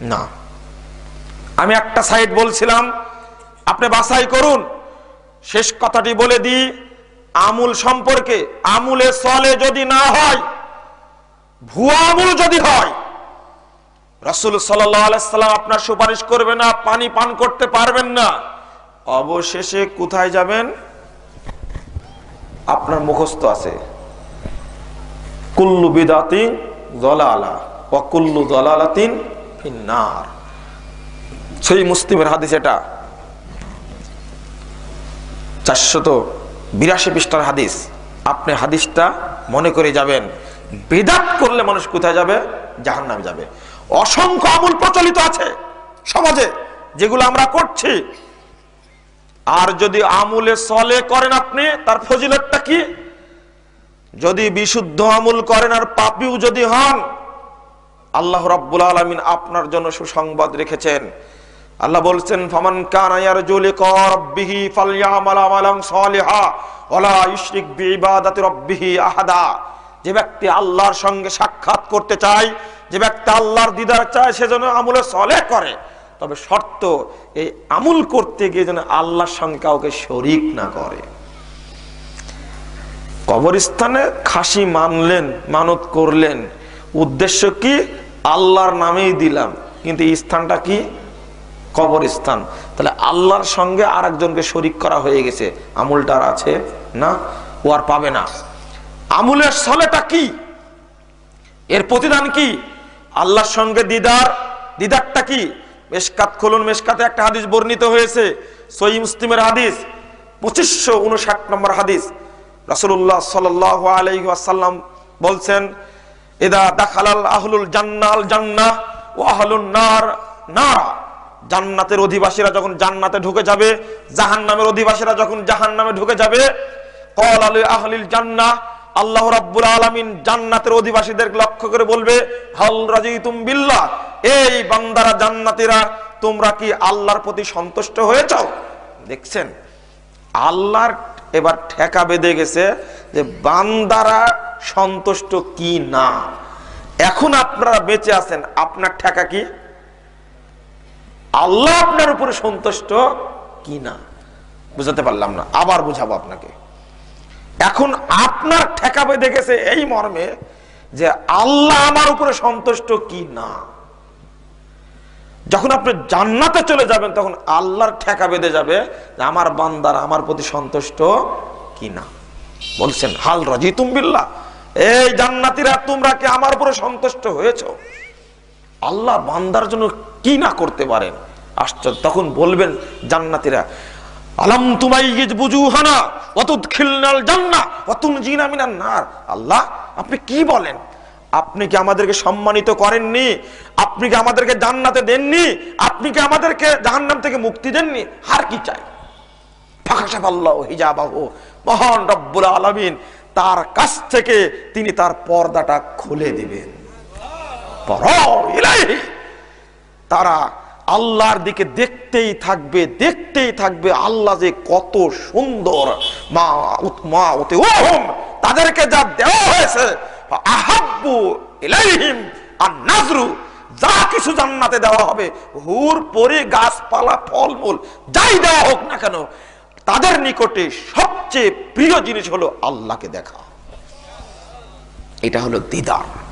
না। আমি একটা সাইড বলছিলাম, আপনি বাছাই করুন। শেষ কথাটি বলে দিই, আমুল সম্পর্কে, আমুলে সলে যদি না হয়, ভুয়া আমুল যদি হয়, রসুল সাল্লাম আপনার সুপারিশ করবে না, পানি পান করতে পারবেন না। অবশেষে কোথায় যাবেন? আপনার মুখস্থ আছে। কুল্লু বিদাতিন দলালা ও কুল্লু দলালাতিন ফিন্নার। সেই মুসলিমের হাদিস এটা। চারশত বিরাশি পৃষ্ঠার হাদিস। আপনি হাদিসটা মনে করে যাবেন, বেদাত করলে মানুষ কোথায় যাবে? জাহান নামে যাবে। অসংখ্য আমূল প্রচলিত আছে সমাজে, যেগুলো আমরা করছি। আর যদি আমুলে সলে করেন আপনি, তার ফজিলতটা কি? যদি বিশুদ্ধ আমুল করেন আর পাপিও যদি হন আল্লাহ রাব্বুল আলামিন আপনার জন্য সুসংবাদ রেখেছেন। আল্লাহ বলছেন, ফামান কানা ইয়ারজু লিকা রাব্বিহি ফালইআমাল আমালান সালিহা ওয়ালা ইউশরিক বিইবাদাতি রাব্বিহি আহাদা। যে ব্যক্তি আল্লাহর সঙ্গে সাক্ষাৎ করতে চায়, যে ব্যক্তি আল্লাহর দিদার চায় সেজন্য আমলে সলেহ করে। তবে শর্ত, এই আমুল করতে গিয়ে যেন আল্লাহর সঙ্গে কাউকে শরিক না করে। কবরস্থানে খাসি মানলেন, মানত করলেন। উদ্দেশ্য কি? আল্লাহর নামেই দিলাম। কিন্তু স্থানটা কি? কবরস্থান। তাহলে আল্লাহর সঙ্গে আর একজনকে শরিক করা হয়ে গেছে। আমুলটা আর আছে না? ও আর পাবে না। আমুলের সলেটা কি? এর প্রতিদান কি? আল্লাহর সঙ্গে দিদার, দিদারটা কি? মেশকাত খুলুন, মেশকাতে একটা হাদিস বর্ণিত হয়েছে। সই মুসলিমের হাদিস, পঁচিশশো উনষাট নম্বর হাদিস। রাসুল্লাহ সাল আলাইহি আসাল্লাম বলছেন এদা দাখালাল আহলুল জান্নাল জান্না ও আহলুন নার, নারা। জান্নাতের অধিবাসীরা যখন জান্নাতে ঢুকে যাবে, জাহান্নামের অধিবাসীরা যখন জাহান্নামে ঢুকে যাবে কল আলী আহলিল জান্না, আল্লাহ রাব্বুল আলামিন জান্নাতের অধিবাসীদের লক্ষ্য করে বলবে, হাল রাজিতুম বিল্লাহ, এই বান্দারা জান্নাতীরা, তোমরা কি আল্লাহর প্রতি সন্তুষ্ট হয়েছ? দেখছেন, আল্লাহর এবার ঠেকা বেঁধে গেছে যে বান্দারা সন্তুষ্ট কি না? এখন আপনারা বেঁচে আছেন, আপনার ঠেকা কি? আল্লাহ আপনার উপরে সন্তুষ্ট কি না? বুঝাতে পারলাম না, আবার বুঝাবো আপনাকে। এখন আপনার ঠেকা বেঁধে গেছে এই মর্মে যে আল্লাহ আমার উপরে সন্তুষ্ট কি না? যখন আপনি জান্নাতে চলে যাবেন, তখন আল্লাহর ঠেকা বেঁধে যাবে যে আমার বান্দার আমার প্রতি সন্তুষ্ট কি না? বলছেন, হাল রাজি বিল্লাহ। এই জান্নাতিরা, তোমরা কি আমার উপরে সন্তুষ্ট হয়েছ? আল্লাহ বান্দার জন্য কি না করতে পারেন? আশ্চর্য, তখন বলবেন জান্নাতিরা, আলাম বুজুহানা অতুৎখিলনাল জান্না অতুন নার। আল্লাহ, আপনি কি বলেন? আপনি কি আমাদেরকে সম্মানিত করেননি? আপনি কি আমাদেরকে জান্নাতে দেননি? আপনি কি আমাদেরকে জাহান্নাম থেকে মুক্তি দেননি? আর কি চাই? আল্লাহ হিজাবাহ। মহান রব্বুল আলামিন তার কাছ থেকে তিনি তার পর্দাটা খুলে দিবেন। তারা আল্লাহর দিকে দেখতেই থাকবে দেখতেই থাকবে আল্লাহ যে কত সুন্দর মা মা ওতে ওহম তাদেরকে যা দেওয়া হয়েছে আহাব্বু ইলাইহিম আর নাজরু, যা কিছু জান্নাতে দেওয়া হবে, হুর, পরে, গাছপালা, ফলমূল, যাই দেওয়া হোক না কেন তাদের নিকটে সবচেয়ে প্রিয় জিনিস হলো আল্লাহকে দেখা। এটা হলো দিদার।